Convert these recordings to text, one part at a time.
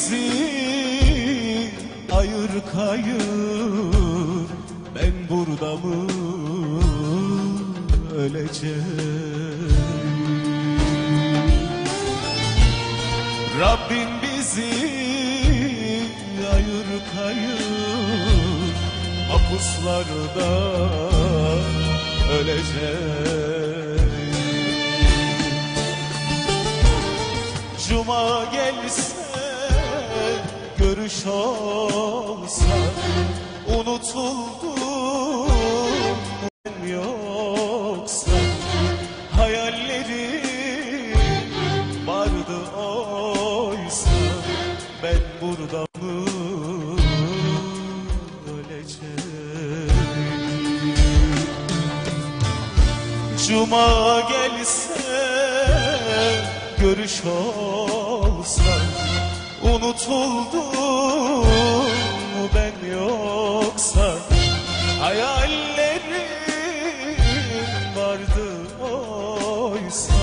bizi ayır kayır. Ben burada mı öleceğim? Rabbim bizi ayır kayır. Mapuslarda öleceğim görüş olsa unutuldum yoksa? Hayallerim vardı oysa ben burada mı öleceğim? Cuma gelse görüş olsa unutuldum ben yoksa? Hayallerim vardı oysa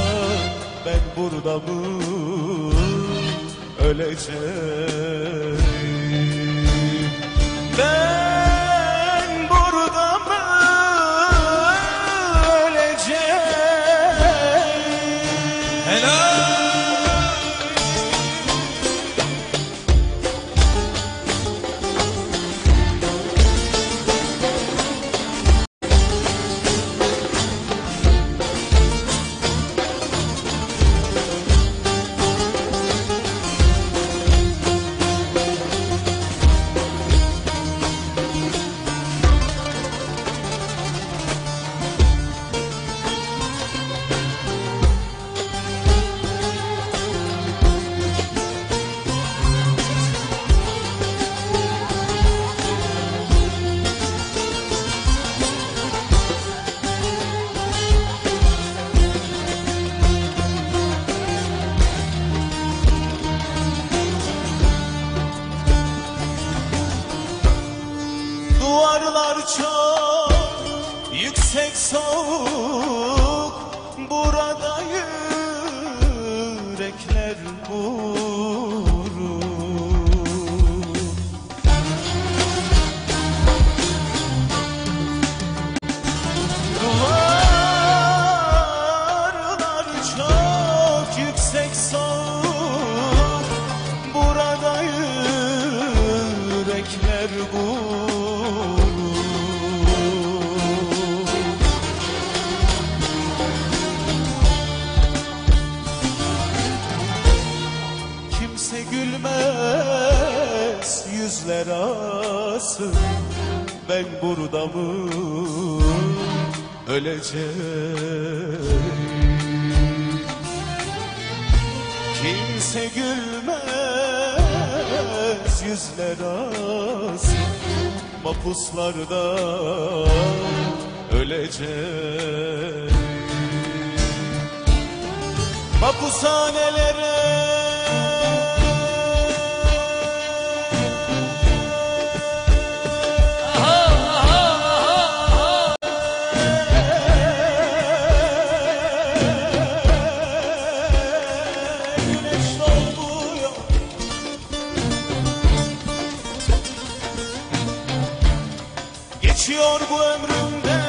ben burada mı öleceğim? Ben yürekler vurur Kimse gülmez yüzler asın Ben burada mı öleceğim? Kimse gülmez yüzler asın Mapuslarda öleceğim. Mapushanelere Geçiyor bu ömrümde.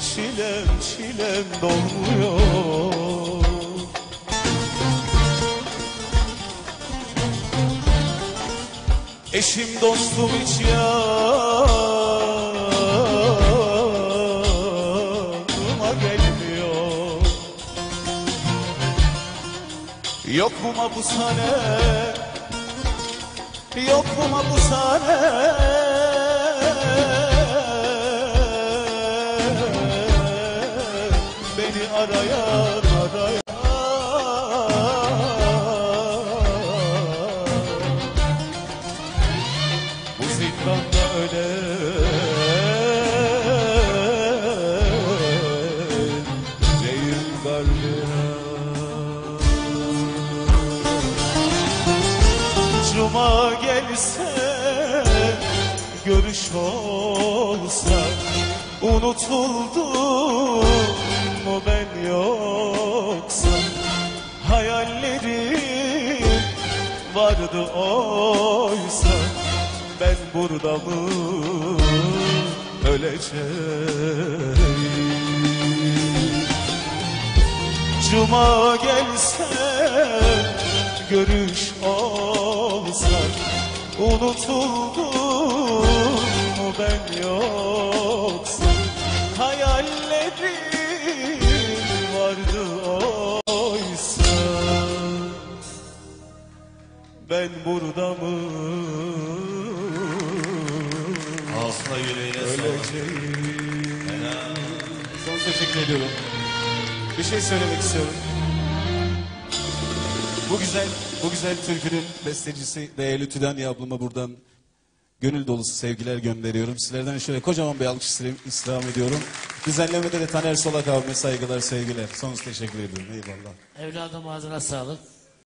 Çilem çilem dolmuyor. Eşim dostum hiç yanıma Yok mu mapushane Yok mu mapushane Beni arayan arayan Gelse görüş olsa Unutuldum mu ben yoksa? Hayallerim vardı oysa Ben burada mı öleceğim? Cuma gelse görüş olsa Unutuldum mu ben yoksa Hayallerim vardı oysa. Ben burada mı? Ağzına yüreğine sağlık. Son teşekkür ediyorum. Bir şey söylemek istiyorum bu güzel, bu güzel türkünün bestecisi değerli Tüdanya ablama buradan gönül dolusu sevgiler gönderiyorum. Sizlerden şöyle kocaman bir alkış istirham- ediyorum. Düzenlemede de Taner Solak abime saygılar, sevgiler. Sonsuz teşekkür ediyorum. Eyvallah. Evladım ağzına sağlık.